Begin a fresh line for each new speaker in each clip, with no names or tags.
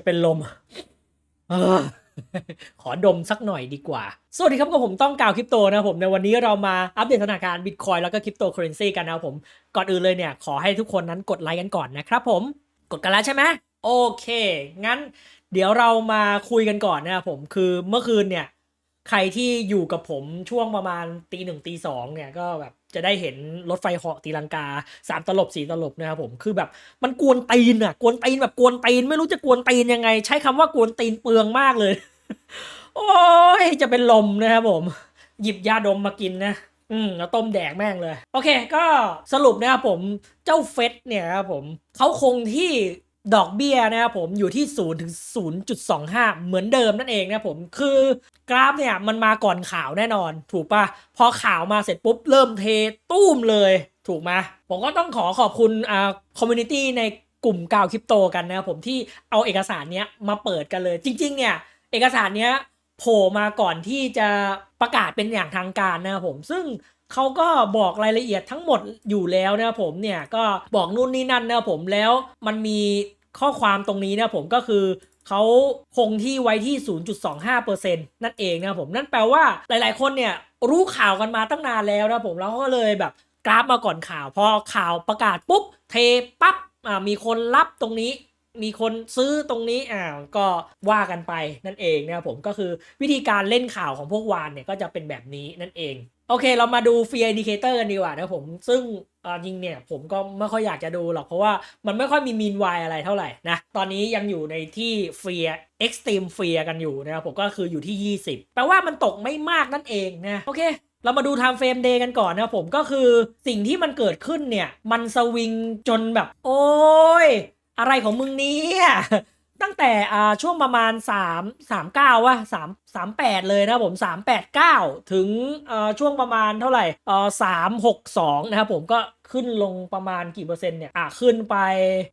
จะเป็นลมออขอดมสักหน่อยดีกว่า สวัสดีครับกับผมต้องกล่าวคริปโตนะผมในวันนี้เรามาอัปเดตสถานการณ์บิตคอยแล้วก็คริปโตเคอเรนซีกันนะผม ก่อนอื่นเลยเนี่ย ขอให้ทุกคนนั้นกดไลค์กันก่อนนะครับผม กดกันแล้วใช่ไหมโอเค งั้นเดี๋ยวเรามาคุยกันก่อนนะครับผมคือเมื่อคืนเนี่ย ใครที่อยู่กับผมช่วงประมาณตีหนึ่งตีสองเนี่ยก็แบบ จะได้เห็นรถไฟเหาะตีลังกาสามตลบสี่ตลบนะครับผมคือแบบมันกวนตีนอะกวนตีนแบบกวนตีนไม่รู้จะกวนตีนยังไง ใช้คำว่ากวนตีนเปลืองมากเลย โอ้ยจะเป็นลมนะครับผม หยิบยาดมมากินนะอืมแล้วต้มแดกแม่งเลย โอเค ก็สรุปนะครับผมเจ้าเฟสเนี่ยครับผมเขาคงที่ ดอกเบี้ยนะครับผมอยู่ที่0ถึง0.25 เหมือนเดิมนั่นเองนะผมคือกราฟเนี่ยมันมาก่อนข่าวแน่นอน ถูกปะพอข่าวมาเสร็จปุ๊บ เริ่มเทตุ้มเลย ถูกไหมผมก็ต้องขอขอบคุณอ่าคอมมูนิตี้ในกลุ่มกาวคริปโตกันนะครับผมที่เอาเอกสารเนี้ยมาเปิดกันเลย จริง ๆ เนี่ย เอกสารเนี้ยโผล่มาก่อนที่จะประกาศเป็นอย่างทางการนะครับผมซึ่ง เขาก็บอกรายละเอียดทั้งหมดอยู่แล้วนะครับผมเนี่ยก็บอกนู่นนี่นั่นนะครับผมแล้วมันมีข้อความตรงนี้นะผมก็คือเขาคงที่ไว้ที่ 0.25%นั่นเองนะครับผมนั่นแปลว่าหลาย ๆ คนเนี่ยรู้ข่าวกันมาตั้งนานแล้วนะผมแล้วก็เลยแบบกราฟมาก่อนข่าว พอข่าวประกาศปุ๊บเทปั๊บอ่ามีคนรับตรงนี้มีคนซื้อตรงนี้อ่าก็ว่ากันไปนั่นเองนะครับผมก็คือวิธีการเล่นข่าวของพวกวานเนี่ยก็จะเป็นแบบนี้นั่นเอง โอเค เรามาดู Fear Indicator กันดีกว่านะผม ซึ่งจริงเนี่ยผมก็ไม่ค่อยอยากจะดูหรอก เพราะว่ามันไม่ค่อยมีมีนวายอะไรเท่าไหร่นะ ตอนนี้ยังอยู่ในที่ Fear Extreme Fear กันอยู่นะครับผมก็คืออยู่ที่ 20 แปลว่ามันตกไม่มากนั่นเองนะ โอเค เรามาดู time frame day กันก่อนนะผมก็คือสิ่งที่มันเกิดขึ้นเนี่ย มันสวิงจนแบบ โอ้ย อะไรของมึงเนี่ย ตั้งแต่อ่าช่วงประมาณ 3 3 9ว่ะ3 3 8 เลยนะผม 3 8 9 ถึงอ่าช่วงประมาณเท่าไหร่อ่อ3 6 2 นะครับผมก็ขึ้นลงประมาณกี่เปอร์เซ็นต์เนี่ยอะขึ้นไป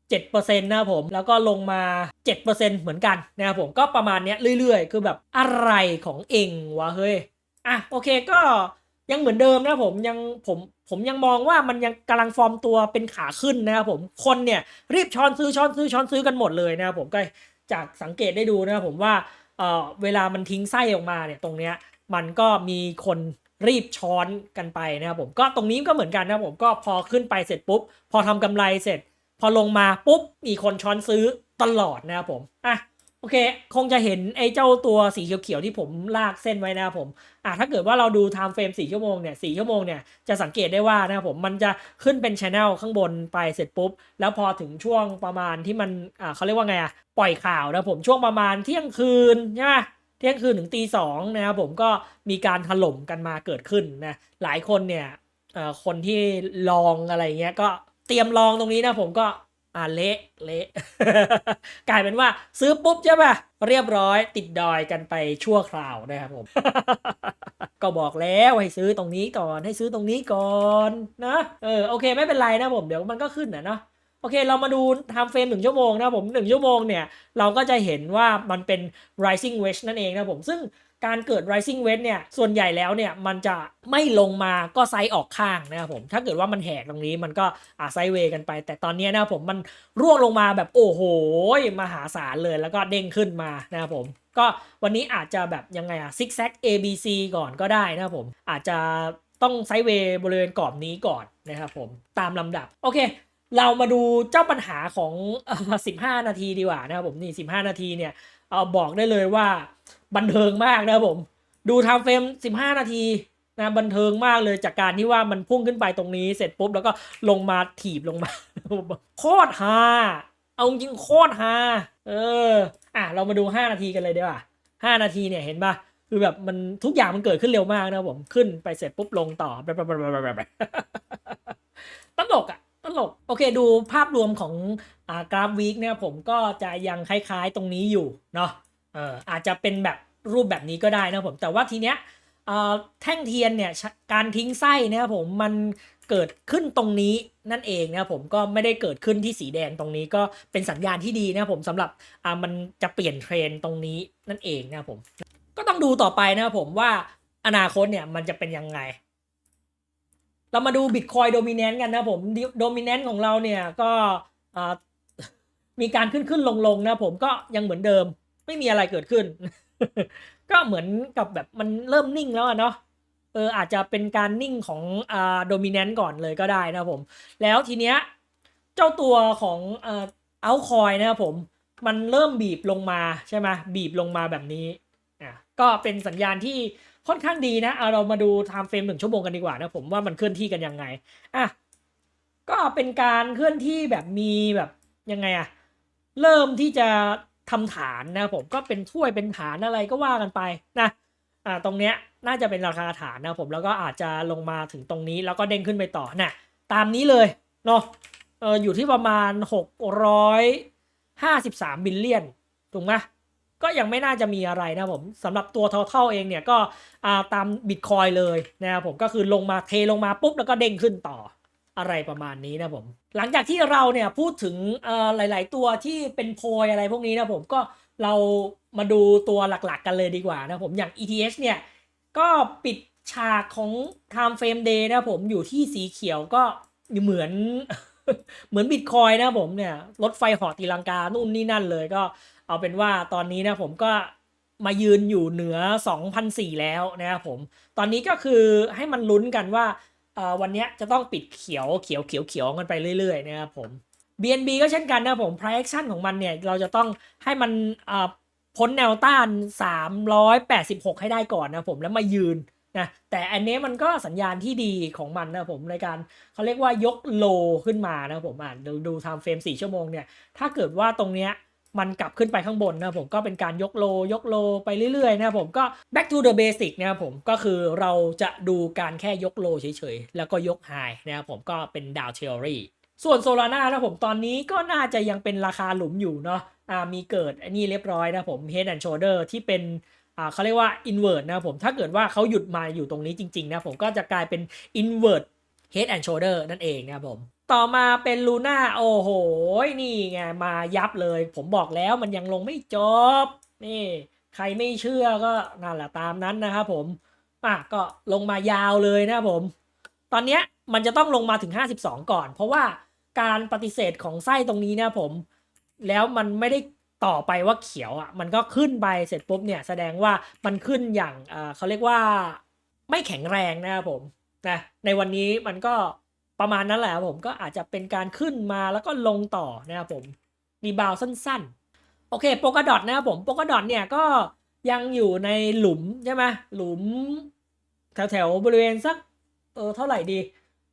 7%นะครับผมแล้วก็ลงมา 7%เหมือนกันนะครับผมก็ประมาณเนี้ยเรื่อยๆ คือแบบอะไรของเองวะเฮ้ยอะโอเคก็ ยังเหมือนเดิมนะผมยังผมผมยังมองว่ามันยังกำลังฟอร์มตัวเป็นขาขึ้นนะครับผมคนเนี่ยรีบช้อนซื้อช้อนซื้อช้อนซื้อกันหมดเลยนะครับผมก็จากสังเกตได้ดูนะครับผมว่าเอ่อเวลามันทิ้งไส้ออกมาเนี่ยตรงเนี้ยมันก็มีคนรีบช้อนกันไปนะครับผมก็ตรงนี้ก็เหมือนกันนะครับผมก็พอขึ้นไปเสร็จปุ๊บ พอทำกำไรเสร็จ พอลงมาปุ๊บมีคนช้อนซื้อตลอดนะครับผมอะ อเค คงจะเห็นไอ้เจ้าตัวสีเขียวๆที่ผมลากเส้นไว้นะครับผมอะถ้าเกิดว่าเราดู time frame 4ชั่วโมงเนี่ย4ชั่วโมงเนี่ยจะสังเกตได้ว่านะครับผมมันจะขึ้นเป็น channel ข้างบนไปเสร็จปุ๊บ แล้วพอถึงช่วงประมาณที่มันอ่าเขาเรียกว่าไงอะปล่อยข่าวนะผมช่วงประมาณเที่ยงคืนใช่ไหมเที่ยงคืนถึงตีสองนะครับผมก็มีการถล่มกันมาเกิดขึ้นนะหลายคนเนี่ยคนที่ลองอะไรเงี้ยก็เตรียมลองตรงนี้นะผมก็ อ่าเละเละกลายเป็นว่าซื้อปุ๊บใช่ป่ะเรียบร้อยติดดอยกันไปชั่วคราวนะครับผม ก็บอกแล้วให้ซื้อตรงนี้ก่อนให้ซื้อตรงนี้ก่อนนะเออโอเคไม่เป็นไรนะผมเดี๋ยวมันก็ขึ้นนะเนาะโอเค เรามาดูไทม์เฟรมหนึ่งชั่วโมงนะผมหนึ่งชั่วโมงเนี่ย เราก็จะเห็นว่ามันเป็น rising wedge นั่นเองนะผม ซึ่ง การเกิด rising wedge เนี่ย ส่วนใหญ่แล้วเนี่ย มันจะไม่ลงมาก็ไซด์ออกข้างนะครับผม ถ้าเกิดว่ามันแหกตรงนี้มันก็อ่าไซด์เวย์กันไป แต่ตอนนี้นะครับผมมันร่วงลงมาแบบโอ้โหมหาศาลเลยแล้วก็เด้งขึ้นมานะครับผมก็วันนี้อาจจะแบบยังไงอะซิกแซก A B C ก่อนก็ได้นะครับผม อาจจะต้องไซด์เวย์บริเวณกรอบนี้ก่อนนะครับผมตามลำดับ โอเค เรามาดูเจ้าปัญหาของ 15 นาทีดีกว่านะครับผมนี่ 15 นาทีเนี่ยเอาบอกได้เลยว่า บันเทิงมากนะครับผม ดูทม์เฟรม 15 นาทีนะบันเทิงมากเลยจากการที่ว่ามันพุ่งขึ้นไปตรงนี้เสร็จปุ๊บแล้วก็ลงมาถีบลงมาโคตรฮาเอาจริงโคตรฮาเออ อะเรามาดู 5 นาทีกันเลยดีกว่า5นาทีเนี่ยเห็นปะคือแบบมันทุกอย่างมันเกิดขึ้นเร็วมากนะผมขึ้นไปเสร็จปุ๊บลงต่อตลกอะตลกโอเคดูภาพรวมของอ่ากราฟวีคเนี่ยผมก็จะยังคล้ายๆตรงนี้อยู่เนาะ อออาจจะเป็นแบบรูปแบบนี้ก็ได้นะผมแต่ว่าทีเนี้ยแท่งเทียนเนี่ยการทิ้งไส้นะครับผมมันเกิดขึ้นตรงนี้นั่นเองนะครับผมก็ไม่ได้เกิดขึ้นที่สีแดงตรงนี้ก็เป็นสัญญาณที่ดีนะครับผมสำหรับมันจะเปลี่ยนเทรนตรงนี้นั่นเองนะครับผมก็ต้องดูต่อไปนะครับผมว่าอนาคตเนี่ยมันจะเป็นยังไง เรามาดู Bitcoin Dominance กันนะผม Dominance ของเราเนี่ยก็มีการขึ้นขึ้นลงลงนะผมก็ยังเหมือนเดิม ไม่มีอะไรเกิดขึ้น ก็เหมือนกับแบบมันเริ่มนิ่งแล้วเนาะเอออาจจะเป็นการนิ่งของอ่าโดมิเนนต์ก่อนเลยก็ได้นะผม แล้วทีเนี้ยเจ้าตัวของเอ่อเอาคอยนะครับผมมันเริ่มบีบลงมาใช่ไหมบีบลงมาแบบนี้อะก็เป็นสัญญาณที่ค่อนข้างดีนะเอาเรามาดูไทม์เฟรมหนึ่งชั่วโมงกันดีกว่านะผมว่ามันเคลื่อนที่กันยังไงอะก็เป็นการเคลื่อนที่แบบมีแบบยังไงอะเริ่มที่จะ ทำฐานนะผมก็เป็นถ้วยเป็นฐานอะไรก็ว่ากันไปนะอ่าตรงเนี้ยน่าจะเป็นราคาฐานนะผมแล้วก็อาจจะลงมาถึงตรงนี้แล้วก็เด้งขึ้นไปต่อนะตามนี้เลยเนาะเอออยู่ที่ประมาณ 653บิลเลียนถูกไหมก็ยังไม่น่าจะมีอะไรนะผมสำหรับตัว total เองเนี่ยก็อ่าตามบิตคอยเลยนะครับผมก็คือลงมาเทลงมาปุ๊บแล้วก็เด้งขึ้นต่อ อะไรประมาณนี้นะผม หลังจากที่เราเนี่ยพูดถึงหลาย ๆ ตัวที่เป็นโพยอะไรพวกนี้นะผมก็เรามาดูตัวหลัก ๆ กันเลยดีกว่านะผมอย่าง ETH เนี่ยก็ปิดฉากของ Time Frame Day นะผมอยู่ที่สีเขียวก็เหมือนเหมือนบิตคอยนะผมเนี่ยรถไฟหอตีลังกานู่นนี่นั่นเลยก็เอาเป็นว่าตอนนี้นะผมก็มายืนอยู่เหนือ 2,004แล้วนะครับผม ตอนนี้ก็คือให้มันลุ้นกันว่า วันนี้จะต้องปิดเขียวเขียวเขียวเขียวกันไปเรื่อยๆนะครับผม BNB ก็เช่นกันนะผม price action ของมันเนี่ย เราจะต้องให้มันพ้นแนวต้าน 386 ให้ได้ก่อนนะผมแล้วมายืนนะแต่อันนี้มันก็สัญญาณที่ดีของมันนะผมในการเขาเรียกว่ายกโลขึ้นมานะผมอ่านดูดู time frame 4ชั่วโมงเนี่ย ถ้าเกิดว่าตรงเนี้ย มันกลับขึ้นไปข้างบนนะผมก็เป็นการยกโลยกโลไปเรื่อยๆนะผมก็ back to the basic นะผมก็คือเราจะดูการแค่ยกโลเฉยๆ แล้วก็ยกไฮนะผมก็เป็นดาวเทอรี่ส่วนโซลาร่านะผมตอนนี้ก็น่าจะยังเป็นราคาหลุมอยู่เนาะอ่ามีเกิดอันนี้เรียบร้อยนะผม head and shoulder ที่เป็นอ่าเขาเรียกว่า invert นะผมถ้าเกิดว่าเขาหยุดมาอยู่ตรงนี้จริงๆนะผมก็จะกลายเป็น invert head and shoulder นั่นเองนะผม ต่อมาเป็นลูน่าโอ้โห นี่ไงมายับเลย ผมบอกแล้วมันยังลงไม่จบ นี่ ใครไม่เชื่อก็นั่นแหละตามนั้นนะครับผมอะก็ลงมายาวเลยนะครับผม ตอนเนี้ยมันจะต้องลงมาถึง 52 ก่อน เพราะว่าการปฏิเสธของไส้ตรงนี้นะผม แล้วมันไม่ได้ต่อไปว่าเขียวอะมันก็ขึ้นไปเสร็จปุ๊บเนี่ยแสดงว่ามันขึ้นอย่างเขาเรียกว่าไม่แข็งแรงนะครับผมนะในวันนี้มันก็ ประมาณนั้นแหละครับผมก็อาจจะเป็นการขึ้นมาแล้วก็ลงต่อนะครับผมรีบาวสั้นๆ โอเคโปกดอทนะครับผมโปกดอทเนี่ยก็ยังอยู่ในหลุมใช่ไหมหลุมแถวๆบริเวณสักเออเท่าไหร่ดี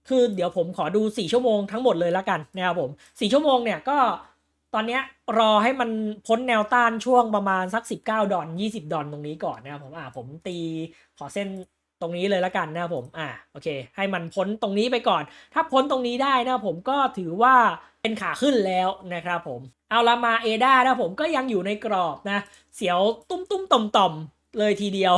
คือเดี๋ยวผมขอดู 4 ชั่วโมงทั้งหมดเลยแล้วกันนะครับผม4ชั่วโมงเนี่ยก็ตอนนี้รอให้มันพ้นแนวต้านช่วงประมาณสัก 19 ดอล20 ดอลตรงนี้ก่อนนะครับผมอ่าผมตีขอเส้น ตรงนี้เลยละกันนะครับผม อ่า โอเค ให้มันพ้นตรงนี้ไปก่อน ถ้าพ้นตรงนี้ได้นะผมก็ถือว่าเป็นขาขึ้นแล้วนะครับผม เอาละมาเอดานะผมก็ยังอยู่ในกรอบนะ เสียวตุ้มตุ้มต่อมต่อมเลยทีเดียว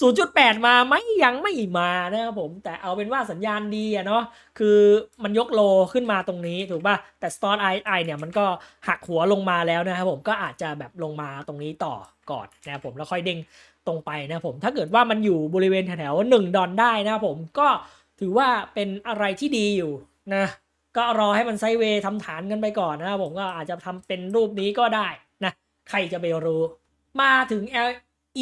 0.8 มาไหมยังไม่มานะครับผม แต่เอาเป็นว่าสัญญาณดีอะเนาะ คือมันยกโลขึ้นมาตรงนี้ถูกป่ะ แต่ Start I I เนี่ยมันก็หักหัวลงมาแล้วนะครับผม ก็อาจจะแบบลงมาตรงนี้ต่อก่อนนะครับผมแล้วค่อยเด้ง ตรงไปนะผม ถ้าเกิดว่ามันอยู่บริเวณแถวๆหนึ่งดอนได้นะผมก็ถือว่าเป็นอะไรที่ดีอยู่นะก็รอให้มันไซเวย์ทำฐานกันไปก่อนนะครับผมก็อาจจะทำเป็นรูปนี้ก็ได้นะใครจะไปรู้ มาถึง L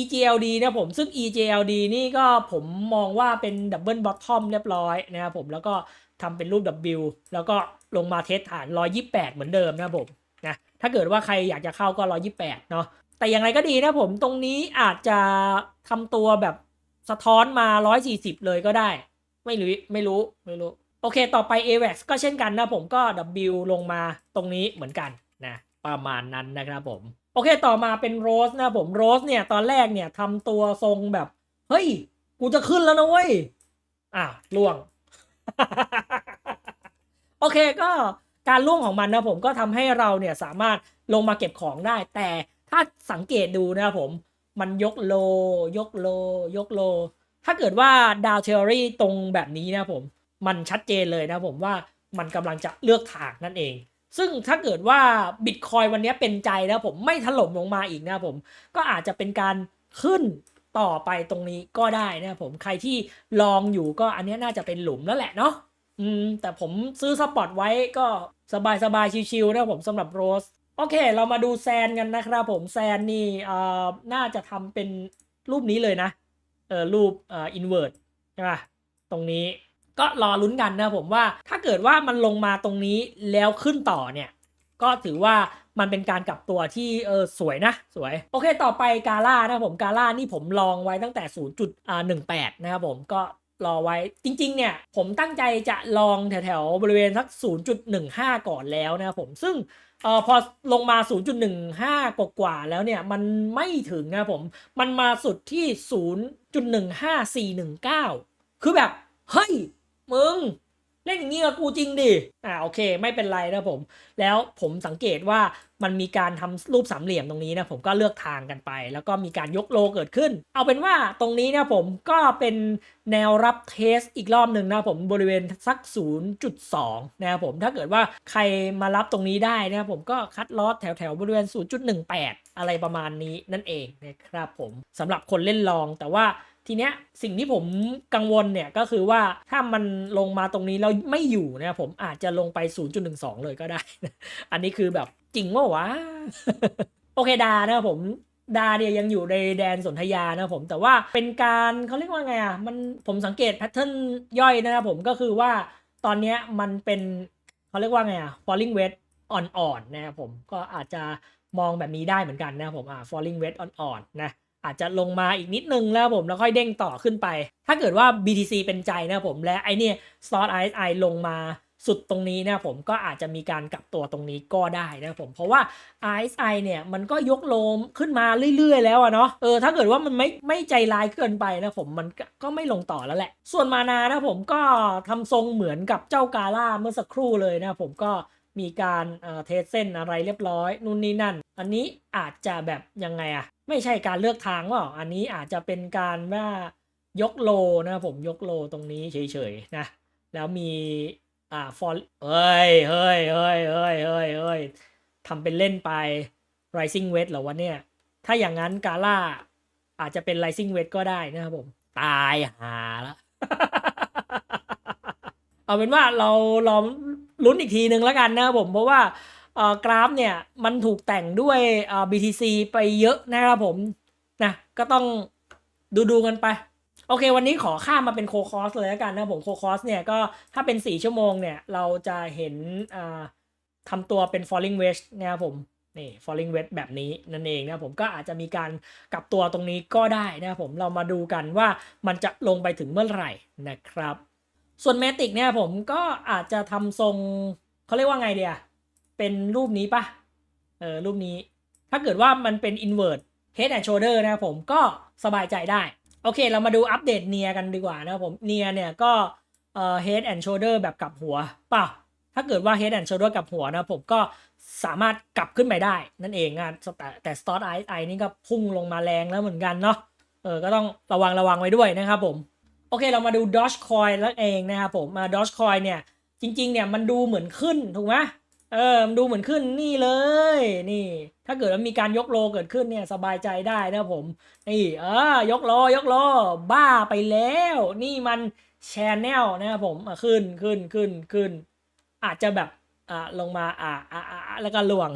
EGLD นะผมซึ่ง EGLD นี่ก็ผมมองว่าเป็นดับเบิลบอททอมเรียบร้อยนะครับผมแล้วก็ทำเป็นรูป W แล้วก็ลงมาเทสฐาน 128 เหมือนเดิมนะผมนะถ้าเกิดว่าใครอยากจะเข้าก็ 128 เนาะ แต่อย่างไรก็ดีนะผมตรงนี้อาจจะทำตัวแบบสะท้อนมา 140 เลยก็ได้ ไม่รู้ไม่รู้ไม่รู้ โอเค ต่อไป AVAX ก็เช่นกันนะผมก็ W ลงมาตรงนี้เหมือนกันนะประมาณนั้นนะครับผม โอเคต่อมาเป็นโรสนะผมโรสเนี่ยตอนแรกเนี่ยทำตัวทรงแบบ เฮ้ย กูจะขึ้นแล้วนะเว้ยอะล่วง โอเคก็การล่วงของมันนะผมก็ทำให้เราเนี่ยสามารถลงมาเก็บของได้ แต่ ถ้าสังเกตดูนะครับผมมันยกโล ยกโล ยกโล ถ้าเกิดว่าดาวเทอรี่ตรงแบบนี้นะผม มันชัดเจนเลยนะผมว่ามันกำลังจะเลือกทางนั่นเอง ซึ่งถ้าเกิดว่าบิตคอยวันนี้เป็นใจนะผมไม่ถล่มลงมาอีกนะผม ก็อาจจะเป็นการขึ้นต่อไปตรงนี้ก็ได้นะผมใครที่ลองอยู่ก็อันนี้น่าจะเป็นหลุมแล้วแหละเนาะอืมแต่ผมซื้อสปอตไว้ก็สบายสบายๆชิวๆนะผมสำหรับโรส โอเค เรามาดูแซนกันนะครับผมแซนนี่เอ่อน่าจะทำเป็นรูปนี้เลยนะเออรูปเอ่ออินเวอร์ตใช่ปะตรงนี้ก็รอลุ้นกันนะผมว่าถ้าเกิดว่ามันลงมาตรงนี้แล้วขึ้นต่อเนี่ย ก็ถือว่ามันเป็นการกลับตัวที่เออสวยนะสวย โอเคต่อไปกาล่านะผมกาล่านี่ผมลองไว้ตั้งแต่ 0.18 นะครับผมก็รอไว้จริงๆ เนี่ย ผมตั้งใจจะลองแถวๆ บริเวณสัก 0.15 ก่อนแล้วนะครับผมซึ่ง เออพอลงมา 0.15 กว่าๆแล้วเนี่ย มันไม่ถึงนะผม มันมาสุดที่ 0.15419 คือแบบ เฮ้ย มึง เล่นอย่างนี้กับกูจริงดิ อ่าโอเค ไม่เป็นไรนะผม แล้วผมสังเกตว่ามันมีการทำรูปสามเหลี่ยมตรงนี้นะผมก็เลือกทางกันไป แล้วก็มีการยกโลเกิดขึ้น เอาเป็นว่าตรงนี้นะผมก็เป็นแนวรับเทสอีกรอบหนึ่งนะผมบริเวณสัก 0.2 นะครับผมถ้าเกิดว่าใครมารับตรงนี้ได้นะผมก็คัดลอสแถวแถวๆบริเวณ 0.18 อะไรประมาณนี้นั่นเองนะครับผมสำหรับคนเล่นลองแต่ว่า ทีเนี้ยสิ่งที่ผมกังวลเนี่ยก็คือว่าถ้ามันลงมาตรงนี้แล้วไม่อยู่นะผมอาจจะลงไป 0.12 เลยก็ได้ อันนี้คือแบบจริงว่าวะ โอเคดานะผมดาเนี่ยยังอยู่ในแดนสนธยานะผมแต่ว่าเป็นการเขาเรียกว่าไงอะมันผมสังเกตแพทเทิร์นย่อยนะครับผมก็คือว่าตอนเนี้ยมันเป็นเขาเรียกว่าไงอะ falling wedge อ่อนๆนะครับผมก็อาจจะมองแบบนี้ได้เหมือนกันนะครับผมอ่า falling wedge อ่อนๆนะ อาจจะลงมาอีกนิดนึงแล้วผมแล้วค่อยเด้งต่อขึ้นไป ถ้าเกิดว่า BTC เป็นใจนะผมและไอเนี่ย Slot RSI ลงมาสุดตรงนี้นะผมก็อาจจะมีการกลับตัวตรงนี้ก็ได้นะผมเพราะว่า RSI เนี่ยมันก็ยกโลมขึ้นมาเรื่อยๆ แล้วอะเนาะเออถ้าเกิดว่ามันไม่ไม่ใจร้ายเกินไปนะผมมันก็ไม่ลงต่อแล้วแหละ ส่วนมานานะผมก็ทำทรงเหมือนกับเจ้ากาล่าเมื่อสักครู่เลยนะผมก็มีการเอ่อเทสเส้นอะไรเรียบร้อยนู่นนี่นั่น อันนี้อาจจะแบบยังไงอะ ไม่ใช่การเลือกทางว่าอันนี้อาจจะเป็นการว่ายกโลนะผมยกโลตรงนี้เฉยๆนะแล้วมีอ่าฟอลเฮ้ยเฮ้ยเฮ้ยเฮ้ยเฮ้ยเฮ้ยทำเป็นเล่นไป rising w e t เหรอวะเนี่ย ถ้าอย่างนั้นกาล่าอาจจะเป็น rising w e t ก็ได้นะครับผม ตายหาละเอาเป็นว่าเราลองลุ้นอีกทีนึงแล้วกันนะครับผมเพราะว่า กราฟเนี่ยมันถูกแต่งด้วย BTC ไปเยอะนะครับผมนะก็ต้องดูดูกันไป โอเค วันนี้ขอข้ามมาเป็นโคคอสเลยแล้วกันนะผมโคคอสเนี่ยก็ถ้าเป็น 4 ชั่วโมงเนี่ย เราจะเห็นทำตัวเป็น falling wedge นะครับผมนี่ falling wedge แบบนี้นั่นเองนะผมก็อาจจะมีการกลับตัวตรงนี้ก็ได้นะครับผมเรามาดูกันว่ามันจะลงไปถึงเมื่อไหร่นะครับ ส่วนเมติกเนี่ยผมก็อาจจะทำทรงเขาเรียกว่าไงเดีย เป็นรูปนี้ปะเออรูปนี้ ถ้าเกิดว่ามันเป็น invert head and shoulder นะครับผมก็สบายใจได้ โอเค เรามาดูอัปเดตเนียกันดีกว่านะครับผมเนียเนี่ยก็เอ่อ head and shoulder แบบกลับหัวเปล่าถ้าเกิดว่า head and shoulder กลับหัวนะผมก็สามารถกลับขึ้นไปได้นั่นเองอะแต่แต่ start eye eye นี่ก็พุ่งลงมาแรงแล้วเหมือนกันเนาะเออก็ต้องระวังระวังไว้ด้วยนะครับผม โอเคเรามาดู Dogecoin แล้วเองนะครับผมมา Dogecoin เนี่ยจริงๆเนี่ยมันดูเหมือนขึ้นถูกไหม เออมันดูเหมือนขึ้นนี่เลย นี่ ถ้าเกิดว่ามีการยกโลเกิดขึ้นเนี่ยสบายใจได้นะผม นี่ เออยกโลยกโลบ้าไปแล้ว นี่มันแชนแนลนะครับผมขึ้นขึ้นขึ้นขึ้น อาจจะแบบอ่าลงมาอ่าอ่าอ่าแล้วก็ล่วง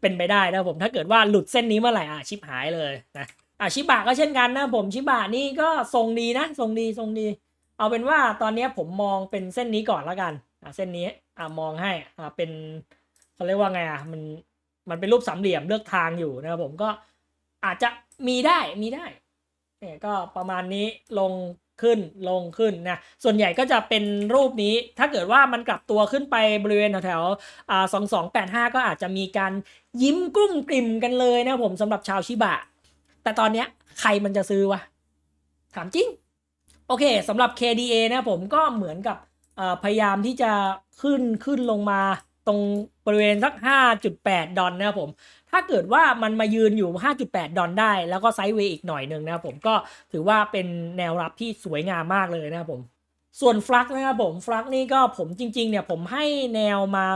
เป็นไปได้นะผม ถ้าเกิดว่าหลุดเส้นนี้เมื่อไหร่อะชิบหายเลยนะอะชิบะก็เช่นกันนะผมชิบะนี่ก็ทรงดีนะทรงดีทรงดี เอาเป็นว่าตอนนี้ผมมองเป็นเส้นนี้ก่อนแล้วกัน เส้นนี้อะมองให้อะเป็นเขาเรียกว่าไงอะมันมันเป็นรูปสามเหลี่ยมเลือกทางอยู่นะครับผมก็อาจจะมีได้มีได้เนี่ยก็ประมาณนี้ลงขึ้นลงขึ้นนะส่วนใหญ่ก็จะเป็นรูปนี้ถ้าเกิดว่ามันกลับตัวขึ้นไปบริเวณแถวๆอ่าสองสองแปดห้าก็อาจจะมีการยิ้มกุ้มกลิ่มกันเลยนะผมสำหรับชาวชิบะ แต่ตอนเนี้ยใครมันจะซื้อวะ ถามจริง โอเคสำหรับ KDA นะผมก็เหมือนกับ พยายามที่จะขึ้นขึ้นลงมาตรงบริเวณสัก 5.8 ดอลนะครับผม ถ้าเกิดว่ามันมายืนอยู่ 5.8 ดอลได้ แล้วก็ไซด์เวย์อีกหน่อยหนึ่งนะครับผมก็ถือว่าเป็นแนวรับที่สวยงามมากเลยนะครับผม ส่วนฟลักนะครับผมฟลักนี่ก็ผมจริงๆเนี่ยผมให้แนวมา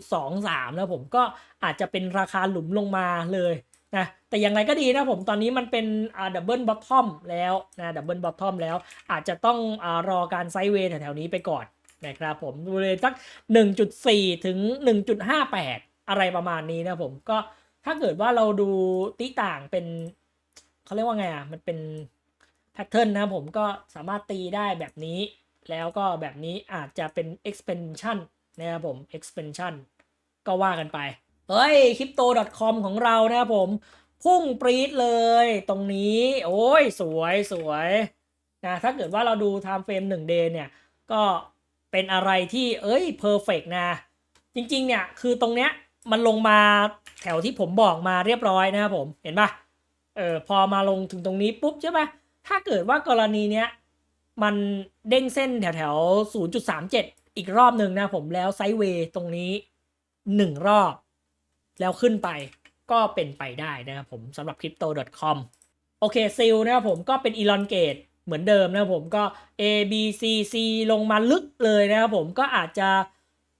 1.23แล้วผมก็อาจจะเป็นราคาหลุมลงมาเลย นะแต่อย่างไรก็ดีนะผมตอนนี้มันเป็นอ่าดับเบิลบอททอมแล้วนะดับเบิลบอททอมแล้ว อาจจะต้องอารอการไซด์เวย์แถวๆนี้ไปก่อนนะครับผมบริเวณสัก 1.4 ถึง 1.58 อะไรประมาณนี้นะผมก็ถ้าเกิดว่าเราดูติต่างเป็นเขาเรียกว่าไงอะมันเป็นแพทเทิร์นนะผมก็สามารถตีได้แบบนี้ แล้วก็แบบนี้อาจจะเป็น expansion นะครับผม expansion ก็ว่ากันไป เฮ้ย crypto.com ของเรานะครับผม พุ่งปรี๊ดเลย ตรงนี้ โอ้ย สวยสวยนะถ้าเกิดว่าเราดู time frame 1 day เนี่ย ก็เป็นอะไรที่เอ้ย perfect นะ จริง ๆ เนี่ย คือตรงเนี้ยมันลงมาแถวที่ผมบอกมาเรียบร้อยนะครับผมเห็นปะเออพอมาลงถึงตรงนี้ปุ๊บใช่ปะถ้าเกิดว่ากรณีเนี้ยมันเด้งเส้นแถวแถว0.37 อีกรอบหนึ่งนะผมแล้วไซด์เวย์ตรงนี้หนึ่งรอบ แล้วขึ้นไปก็เป็นไปได้นะครับผมสำหรับ crypto.com โอเคซิลนะครับผมก็เป็น elongate เหมือนเดิมนะครับผมก็ A B C C ลงมาลึกเลยนะครับผมก็อาจจะ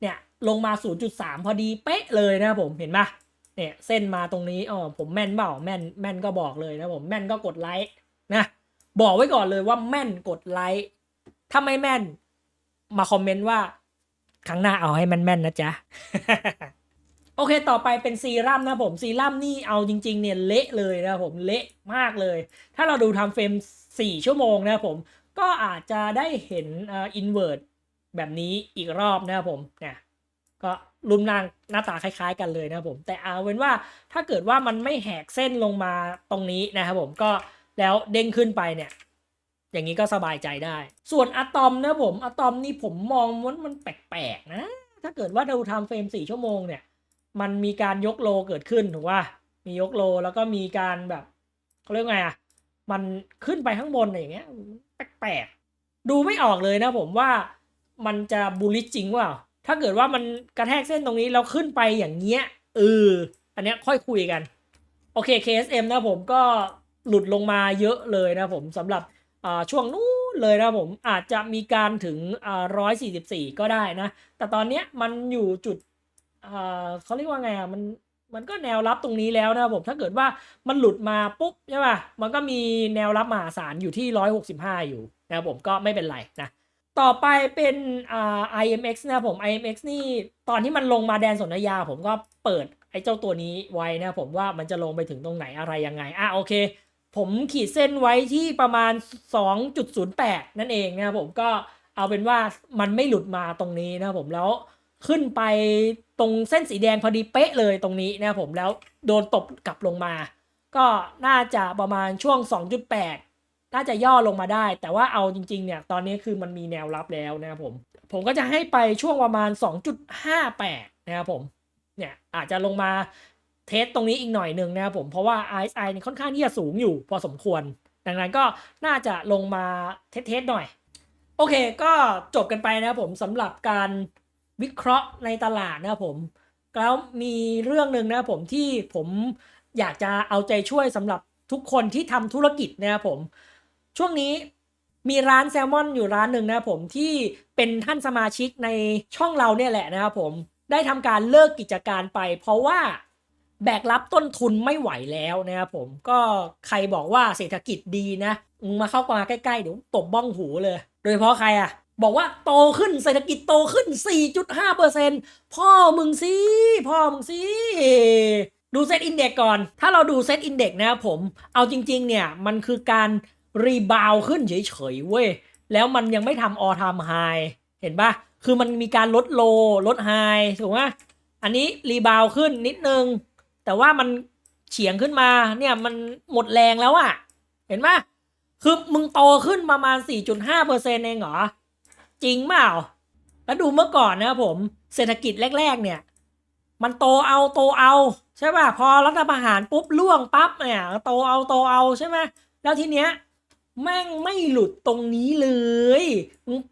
เนี่ยลงมา 0.3 พอดีเป๊ะเลยนะครับผมเห็นไหมเนี่ยเส้นมาตรงนี้อ๋อผมแม่นเปล่าแม่นแม่นก็บอกเลยนะผมแม่นก็กดไลค์นะบอกไว้ก่อนเลยว่าแม่นกดไลค์ถ้าไม่แม่นมาคอมเมนต์ว่า ครั้งหน้าเอาให้แม่นๆนะจ๊ะ โอเค ต่อไปเป็นซีรั่มนะผม ซีรั่มนี่เอาจริง ๆ เนี่ยเละเลยนะผม เละมากเลย ถ้าเราดูทำเฟรม 4 ชั่วโมงนะผม ก็อาจจะได้เห็นอินเวอร์แบบนี้อีกรอบนะครับผมเนี่ยก็รุมนางหน้าตาคล้าย ๆ กันเลยนะผม แต่เอาเป็นว่าถ้าเกิดว่ามันไม่แหกเส้นลงมาตรงนี้นะครับผมก็แล้วเด้งขึ้นไปเนี่ย อย่างนี้ก็สบายใจได้ ส่วนอะตอมนะผมอะตอมนี่ผมมองว่ามันแปลกๆนะ ถ้าเกิดว่าดูทำเฟรม 4 ชั่วโมงเนี่ย มันมีการยกโลเกิดขึ้นถูกว่ามียกโลแล้วก็มีการแบบเขาเรียกไงอะมันขึ้นไปข้างบนอย่างเงี้ยแปลกๆดูไม่ออกเลยนะผมว่ามันจะบูลลิจริงว่าถ้าเกิดว่ามันกระแทกเส้นตรงนี้แล้วขึ้นไปอย่างเงี้ยเอออันเนี้ยค่อยคุยกัน โอเค KSM นะผมก็หลุดลงมาเยอะเลยนะผมสำหรับช่วงนู้นเลยนะผมอาจจะมีการถึงร้อยสี่สิบสี่ก็ได้นะ แต่ตอนเนี้ยมันอยู่จุด เขาเรียกว่าไงอะมันมันก็แนวรับตรงนี้แล้วนะผมถ้าเกิดว่ามันหลุดมาปุ๊บใช่ป่ะมันก็มีแนวรับมหาศาลอยู่ที่ 165 อยู่นะครับผมก็ไม่เป็นไรนะต่อไปเป็นอ่า IMX นะผม IMX นี่ตอนที่มันลงมาแดนสนธยา ผมก็เปิดไอ้เจ้าตัวนี้ไว้นะผมว่ามันจะลงไปถึงตรงไหนอะไรยังไงอะโอเค ผมขีดเส้นไว้ที่ประมาณ 2.08 นั่นเองนะครับผมก็เอาเป็นว่ามันไม่หลุดมาตรงนี้นะครับผมแล้ว ขึ้นไปตรงเส้นสีแดงพอดีเป๊ะเลยตรงนี้นะผมแล้วโดนตบกลับลงมา ก็น่าจะประมาณช่วง 2.8 น่าจะย่อลงมาได้ แต่ว่าเอาจริงๆเนี่ยตอนนี้คือมันมีแนวรับแล้วนะครับผม ผมก็จะให้ไปช่วงประมาณ 2.58 นะครับผมเนี่ยอาจจะลงมาเทสตรงนี้อีกหน่อยหนึ่งนะครับผมเพราะว่า RSI เนี่ยค่อนข้างที่จะสูงอยู่พอสมควร ดังนั้นก็น่าจะลงมาเทสๆหน่อย โอเคก็จบกันไปนะครับผมสำหรับการ วิเคราะห์ในตลาดนะครับผมแล้วมีเรื่องหนึ่งนะครับผมที่ผมอยากจะเอาใจช่วยสำหรับทุกคนที่ทำธุรกิจนะครับผม ช่วงนี้มีร้านแซลมอนอยู่ร้านหนึ่งนะครับผมที่เป็นท่านสมาชิกในช่องเราเนี่ยแหละนะครับผมได้ทำการเลิกกิจการไป เพราะว่าแบกรับต้นทุนไม่ไหวแล้วนะครับผมก็ใครบอกว่าเศรษฐกิจดีนะมึงมาเข้ามาใกล้ๆเดี๋ยวตบบ้องหูเลย โดยเฉพาะใครอะ บอกว่าโตขึ้นเศรษฐกิจโตขึ้น 4.5เปอร์เซ็นพ่อมึงสิพ่อมึงสิดูเซตอินเด็กก่อน ถ้าเราดูเซตอินเด็กนะครับผม เอาจริง ๆ เนี่ย มันคือการรีบาวขึ้นเฉยๆเว้ย แล้วมันยังไม่ทำออทามไฮเห็นปะคือมันมีการลดโล ลดไฮถูกไหมอันนี้รีบาวขึ้นนิดนึง แต่ว่ามันเฉียงขึ้นมาเนี่ยมันหมดแรงแล้วอะเห็นปะคือมึงโตขึ้นประมาณ 4.5เปอร์เซ็นต์เองเหรอ จริงเปล่า แล้วดูเมื่อก่อนนะครับผมเศรษฐกิจแรก ๆ เนี่ย มันโตเอาโตเอาใช่ป่ะพอรัฐประหารปุ๊บล่วงปั๊บเนี่ยโตเอาโตเอาใช่ไหมแล้วทีเนี้ยแม่งไม่หลุดตรงนี้เลย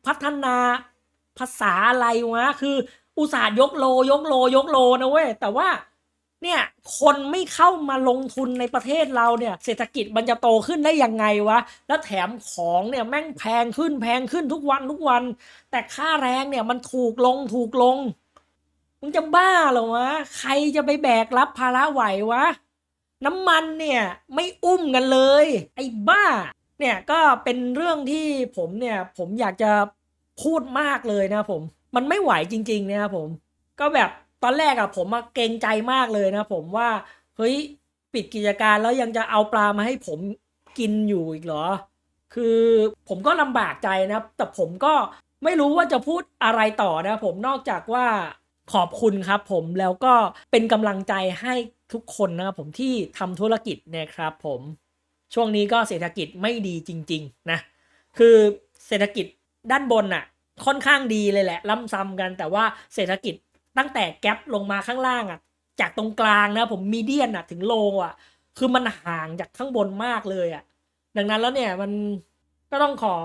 พัฒนาภาษาอะไรวะคืออุตส่าห์ยกโลยกโลยกโลนะเว้ยแต่ว่า เนี่ยคนไม่เข้ามาลงทุนในประเทศเราเนี่ย เศรษฐกิจมันจะโตขึ้นได้ยังไงวะ แล้วแถมของเนี่ยแม่งแพงขึ้นแพงขึ้นทุกวันทุกวัน แต่ค่าแรงเนี่ยมันถูกลงถูกลงมึงจะบ้าเหรอวะ ใครจะไปแบกรับภาระไหววะ น้ำมันเนี่ยไม่อุ้มกันเลย ไอ้บ้า เนี่ยก็เป็นเรื่องที่ผมเนี่ยผมอยากจะพูดมากเลยนะผม มันไม่ไหวจริงๆนะครับผม ก็แบบ ตอนแรกอะผมมาเกรงใจมากเลยนะผมว่าเฮ้ยปิดกิจการแล้วยังจะเอาปลามาให้ผมกินอยู่อีกเหรอ คือผมก็ลำบากใจนะครับแต่ผมก็ไม่รู้ว่าจะพูดอะไรต่อนะผมนอกจากว่าขอบคุณครับผมแล้วก็เป็นกำลังใจให้ทุกคนนะครับผมที่ทำธุรกิจเนะครับผมช่วงนี้ก็เศรษฐกิจไม่ดีจริง ๆ นะ คือเศรษฐกิจด้านบนน่ะค่อนข้างดีเลยแหละล่ำซ้ำกันแต่ว่าเศรษฐกิจ ตั้งแต่แก๊ปลงมาข้างล่างอะ จากตรงกลางนะผมมีเดียนอะ ถึงโลอะ คือมันห่างจากข้างบนมากเลยอะ ดังนั้นแล้วเนี่ยมันก็ต้องขอ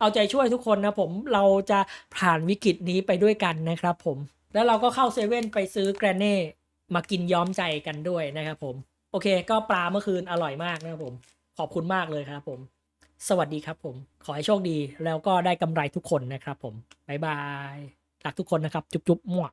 เอาใจช่วยทุกคนนะผมเราจะผ่านวิกฤตนี้ไปด้วยกันนะครับผม แล้วเราก็เข้าเซเว่นไปซื้อแกรเน่มากินย้อมใจกันด้วยนะครับผม โอเค ก็ปลาเมื่อคืนอร่อยมากนะครับผม ขอบคุณมากเลยครับผม สวัสดีครับผม ขอให้โชคดีแล้วก็ได้กำไรทุกคนนะครับผม บ๊ายบายรักทุกคนนะครับ จุ๊บๆมั่ว